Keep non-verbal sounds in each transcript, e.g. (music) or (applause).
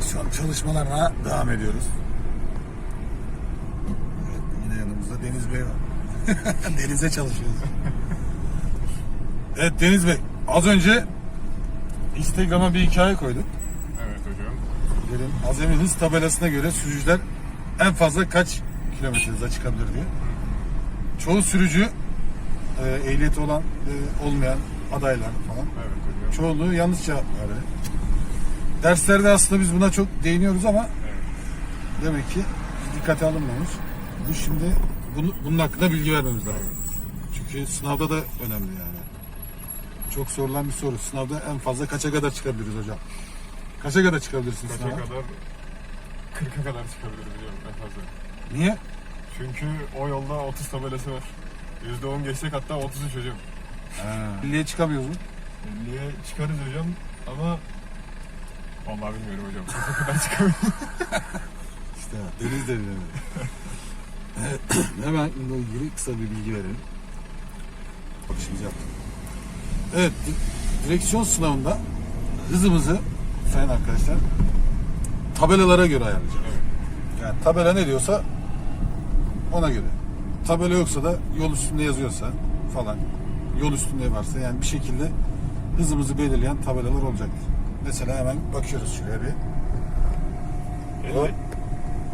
direksiyon çalışmalarına devam ediyoruz. Evet, yine yanımızda Deniz Bey var. (laughs) Denize çalışıyoruz. Evet Deniz Bey, az önce Instagram'a bir hikaye koyduk. Evet hocam. Dedim azami hız tabelasına göre sürücüler en fazla kaç kilometre hıza çıkabilir diye. Çoğu sürücü e, ehliyeti olan e, olmayan adaylar falan Evet hocam. çoğunluğu yanlış cevap verdi. Derslerde aslında biz buna çok değiniyoruz ama demek ki dikkate alınmamış. Bu şimdi bunu, bunun hakkında bilgi vermemiz lazım. Çünkü sınavda da önemli yani. Çok sorulan bir soru. Sınavda en fazla kaça kadar çıkabiliriz hocam? Kaça kadar çıkabilirsin Kaça sınava? kadar? 40'a kadar çıkabiliriz hocam en fazla. Niye? Çünkü o yolda 30 tabelası var. %10 geçecek hatta 33 hocam. Milliye çıkamıyoruz mu? 50'ye çıkarız hocam ama Vallahi bilmiyorum hocam. (laughs) 40'a kadar çıkamıyoruz. İşte deniz de bilemedi. Hemen bununla ilgili kısa bir bilgi verelim. Bakışımızı yaptık. Evet, di- direksiyon sınavında hızımızı sayın arkadaşlar tabelalara göre ayarlayacağız. Evet. Yani tabela ne diyorsa ona göre. Tabela yoksa da yol üstünde yazıyorsa falan yol üstünde varsa yani bir şekilde hızımızı belirleyen tabelalar olacaktır. Mesela hemen bakıyoruz şuraya bir. O 50.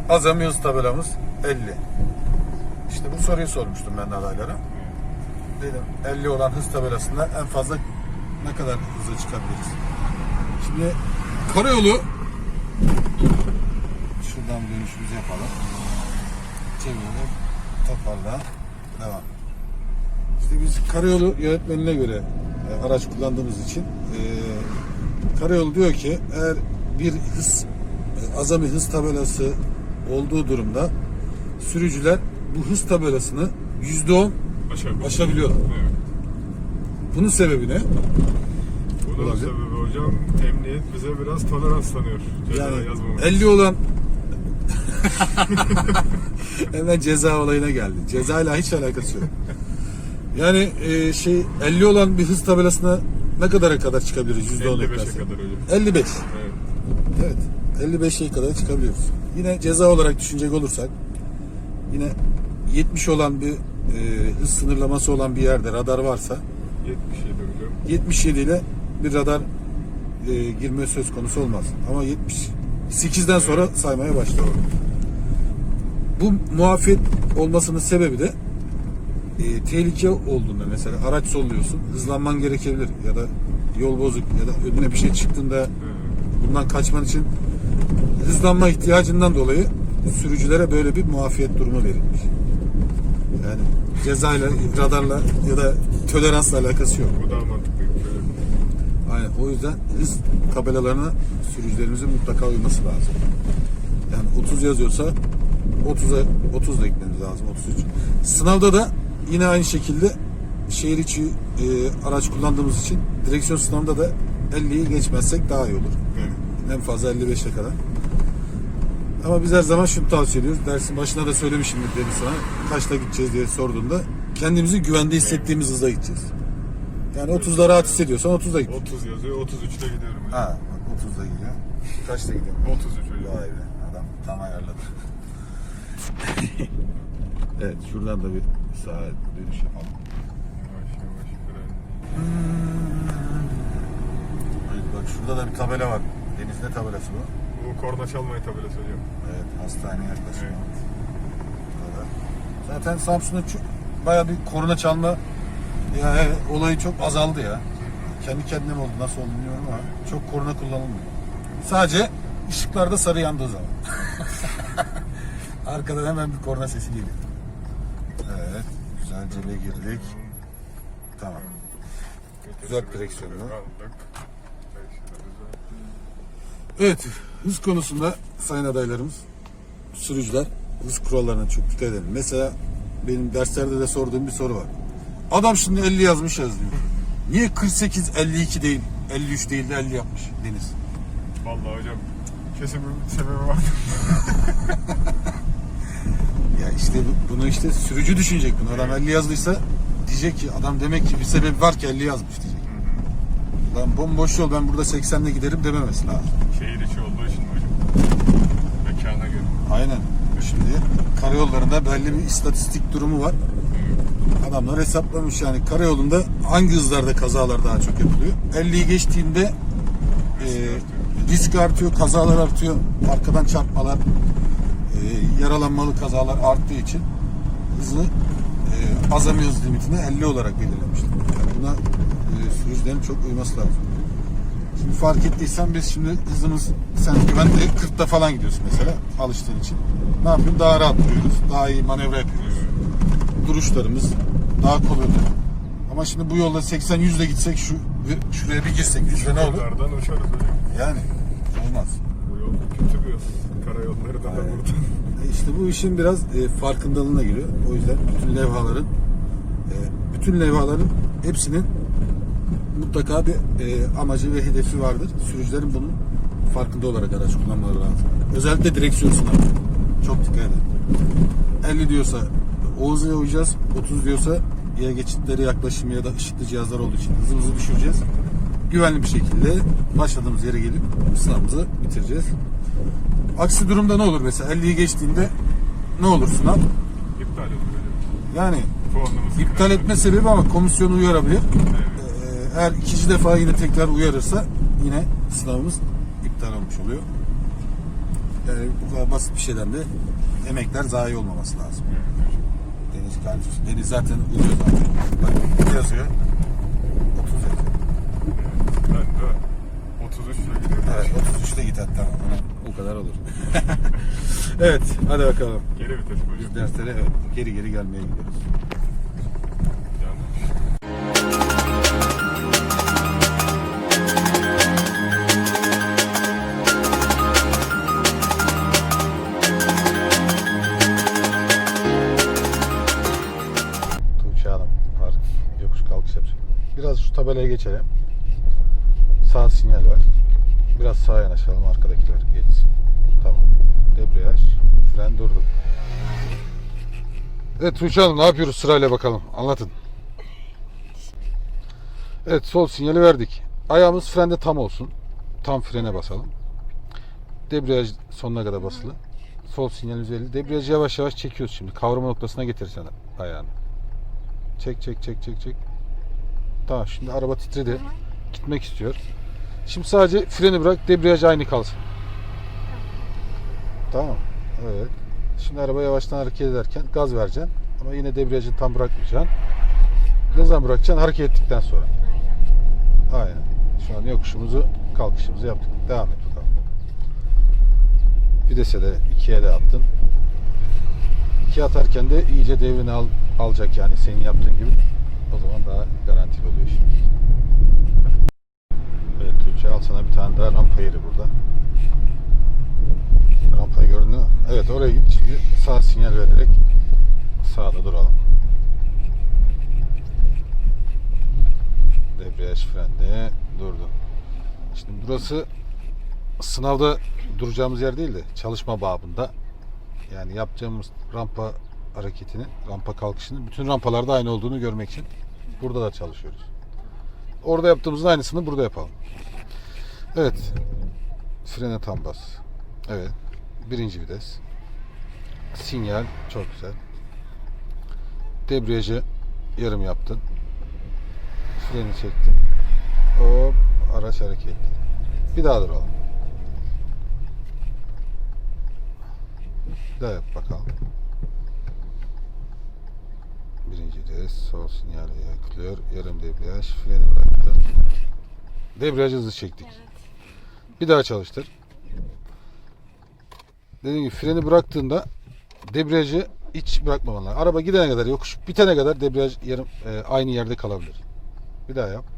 azami hız tabelamız 50. İşte bu soruyu sormuştum ben de adaylara. Dedim 50 olan hız tabelasında en fazla ne kadar hıza çıkabiliriz? Şimdi karayolu şuradan dönüşümüzü yapalım. Çevirelim. Toparla. Devam. İşte biz karayolu yönetmenine göre e, araç kullandığımız için e, karayolu diyor ki eğer bir hız azami hız tabelası olduğu durumda sürücüler bu hız tabelasını %10 Aşabiliyor. Aşabiliyorlar. Evet. bunun sebebi ne? Bunun Olabilir. sebebi hocam emniyet bize biraz tolerans tanıyor. Ceza Yani yazmamak. 50 olan (laughs) hemen ceza olayına geldi. Ceza ile hiç alakası yok. Yani e, şey 50 olan bir hız tabelasına ne kadara kadar çıkabiliriz %10 55'e eklersen? kadar hocam. 55. Evet. Evet. 55'e kadar çıkabiliyoruz. Yine ceza olarak düşünecek olursak yine 70 olan bir e, hız sınırlaması olan bir yerde radar varsa 77 hocam. 77 ile bir radar e, girme söz konusu olmaz. Ama 78'den sonra saymaya başlıyor. Bu muafiyet olmasının sebebi de e, tehlike olduğunda mesela araç solluyorsun, hızlanman gerekebilir ya da yol bozuk ya da önüne bir şey çıktığında bundan kaçman için hızlanma ihtiyacından dolayı sürücülere böyle bir muafiyet durumu verilmiş. Yani cezayla, radarla ya da toleransla alakası yok. Bu daha mantıklı. Aynen. O yüzden hız tabelalarına sürücülerimizin mutlaka uyması lazım. Yani 30 yazıyorsa 30'a 30 da gitmemiz lazım 33. Sınavda da yine aynı şekilde şehir içi e, araç kullandığımız için direksiyon sınavında da 50'yi geçmezsek daha iyi olur. Evet. En fazla 55'e kadar. Ama biz her zaman şunu tavsiye ediyoruz. Dersin başına da söylemişimdir dedim sana. Kaçta gideceğiz diye sorduğunda kendimizi güvende hissettiğimiz hızda gideceğiz. Yani 30'da rahat hissediyorsan 30'da git. 30 yazıyor. 33'te gidiyorum hocam. Ha bak 30'da gidiyor. Kaçta gidiyor? 33 hocam. Vay be adam tam ayarladı. (laughs) evet şuradan da bir sağa dönüş yapalım. Yavaş yavaş fren. Evet, bak şurada da bir tabela var. Denizde tabelası bu. Bu korna çalmayı tabelası hocam. Evet hastaneye yaklaşıyor. Evet. Burada. Zaten Samsun'da çok, bayağı bir korna çalma ya, he, olayı çok azaldı ya. Kendi kendine mi oldu nasıl oldu bilmiyorum ama çok korna kullanılmıyor. Sadece ışıklarda sarı yandığı zaman. (laughs) Arkadan hemen bir korna sesi geliyor. Bir girdik. Tamam. Güzel direksiyonu. Aldık. Evet, hız konusunda sayın adaylarımız, sürücüler hız kurallarına çok dikkat edin. Mesela benim derslerde de sorduğum bir soru var. Adam şimdi 50 yazmış yazıyor. Niye 48, 52 değil, 53 değil de 50 yapmış Deniz? Vallahi hocam kesin bir sebebi var. (laughs) Ya işte bu- bunu işte sürücü düşünecek bunu. Adam 50 yazdıysa diyecek ki adam demek ki bir sebebi var ki 50 yazmış diyecek. Lan bomboş yol ben burada 80'le giderim dememesi lazım. Şehir içi olduğu için hocam. Aynen. Şimdi karayollarında belli bir istatistik durumu var. Adamlar hesaplamış yani karayolunda hangi hızlarda kazalar daha çok yapılıyor. 50'yi geçtiğinde e, risk artıyor, kazalar artıyor, arkadan çarpmalar, yaralanmalı kazalar arttığı için hızı e, azami hız limitine 50 olarak belirlemişler. Yani buna e, sürücülerin çok uyması lazım. Şimdi fark ettiysen biz şimdi hızımız sen güvenli 40'ta falan gidiyorsun mesela alıştığın için. Ne yapıyorsun? Daha rahat duruyoruz. Daha iyi manevra yapıyoruz. Duruşlarımız daha kolay oluyor. Ama şimdi bu yolda 80-100 ile gitsek şu şuraya bir girsek 100 ne olur? Yollardan uçarız. Yani olmaz. Yol. Karayolları da, da Aynen. burada. E İşte bu işin biraz e, farkındalığına giriyor. O yüzden bütün levhaların e, bütün levhaların hepsinin mutlaka bir e, amacı ve hedefi vardır. Sürücülerin bunun farkında olarak araç kullanmaları lazım. Özellikle direksiyon sınavı. Çok dikkat edin. 50 diyorsa o hıza uyacağız. 30 diyorsa ya geçitleri yaklaşım ya da ışıklı cihazlar olduğu için hızımızı düşüreceğiz. Güvenli bir şekilde başladığımız yere gelip sınavımızı bitireceğiz. Aksi durumda ne olur mesela 50'yi geçtiğinde ne olur sınav? İptal olur. Yani Puanımız iptal etme sebebi ama komisyonu uyarabilir. Ee, Eğer ikinci defa yine tekrar uyarırsa yine sınavımız iptal olmuş oluyor. Yani bu kadar basit bir şeyden de emekler zayi olmaması lazım. Deniz kardeşim. Deniz zaten uyuyor zaten. Bak yazıyor. 30 yazıyor. Ben de 33 ile gidiyorum. Evet 33'te git hatta. O kadar olur. (laughs) evet hadi bakalım. Geri vites hocam. Biz derslere evet, geri geri gelmeye gidiyoruz. Tuğçe Hanım park yokuş kalkış yapacak. Biraz şu tabelaya geçelim. Sağ sinyal var. Biraz sağa yanaşalım arkadakiler geçsin. Tamam. Debriyaj, fren durdu. Evet Tuğçe Hanım ne yapıyoruz sırayla bakalım. Anlatın. Evet sol sinyali verdik. Ayağımız frende tam olsun. Tam frene basalım. Debriyaj sonuna kadar basılı. Sol sinyal üzeri. Debriyajı yavaş yavaş çekiyoruz şimdi. Kavrama noktasına getirsen ayağını. Çek çek çek çek çek. Tamam şimdi araba titredi. Gitmek istiyor. Şimdi sadece freni bırak debriyaj aynı kalsın. Tamam. Evet. Şimdi araba yavaştan hareket ederken gaz vereceksin. Ama yine debriyajı tam bırakmayacaksın. Ne zaman bırakacaksın? Hareket ettikten sonra. Aynen. Şu an yokuşumuzu, kalkışımızı yaptık. Devam et bakalım. Vitese de ikiye de attın. İkiye atarken de iyice devrini al, alacak yani senin yaptığın gibi. O zaman daha garantili oluyor şimdi. Evet Tuğçe al sana bir tane daha rampa yeri burada. Rampayı gördün değil mi? Evet oraya git şimdi sağ sinyal vererek sağda duralım. Debriyaj frende durdu. Şimdi burası sınavda duracağımız yer değil de çalışma babında. Yani yapacağımız rampa hareketini, rampa kalkışını bütün rampalarda aynı olduğunu görmek için burada da çalışıyoruz. Orada yaptığımızın aynısını burada yapalım. Evet. Frene tam bas. Evet. Birinci vites. Sinyal çok güzel. Debriyajı yarım yaptın. Freni çektin. Hop araç hareket etti. Bir daha duralım. Yap bakalım. Birinci vites sol sinyal yakılıyor. Yarım debriyaj. Freni bıraktın. Debriyaj hızlı çektik. Bir daha çalıştır. Dediğim gibi freni bıraktığında debriyajı hiç bırakmaman lazım. Araba gidene kadar yokuş bitene kadar debriyaj yarım e, aynı yerde kalabilir. Bir daha yap.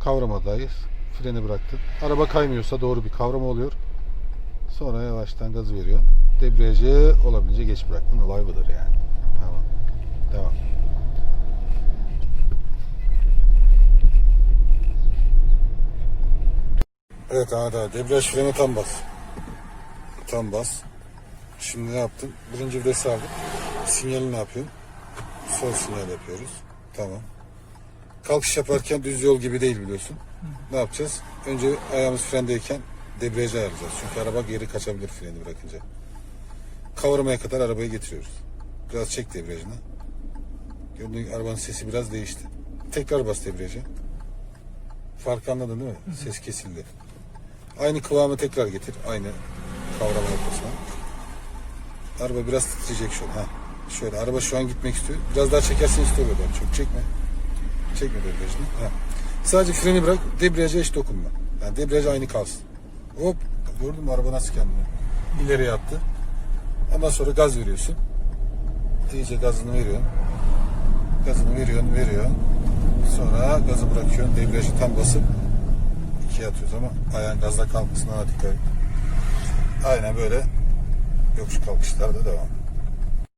Kavramadayız. Freni bıraktın. Araba kaymıyorsa doğru bir kavrama oluyor. Sonra yavaştan gaz veriyor. Debriyajı olabildiğince geç bıraktın. Olay budur yani. Tamam. Devam. Evet abi debriyaj freni tam bas. Tam bas. Şimdi ne yaptın? Birinci vitesi aldık. Sinyali ne yapıyorsun? Sol sinyal yapıyoruz. Tamam. Kalkış yaparken düz yol gibi değil biliyorsun. Ne yapacağız? Önce ayağımız frendeyken debriyajı ayarlayacağız. Çünkü araba geri kaçabilir freni bırakınca. Kavramaya kadar arabayı getiriyoruz. Biraz çek debriyajını. Gördüğün arabanın sesi biraz değişti. Tekrar bas debriyaja. Farkı anladın değil mi? Ses kesildi. Aynı kıvamı tekrar getir. Aynı kavrama noktasına. Araba biraz titreyecek şu an. Ha. Şöyle araba şu an gitmek istiyor. Biraz daha çekersen istiyor böyle. Çok çekme. Çekme debriyajını. Ha. Sadece freni bırak. Debriyaja hiç dokunma. Yani debriyaj aynı kalsın. Hop. Gördün mü araba nasıl kendini? İleriye attı. Ondan sonra gaz veriyorsun. İyice gazını veriyorsun. Gazını veriyorsun, veriyorsun. Sonra gazı bırakıyorsun. Debriyajı tam basıp ikiye atıyoruz ama ayağın gazda kalmasın dikkat et. Aynen böyle yokuş kalkışlarda devam.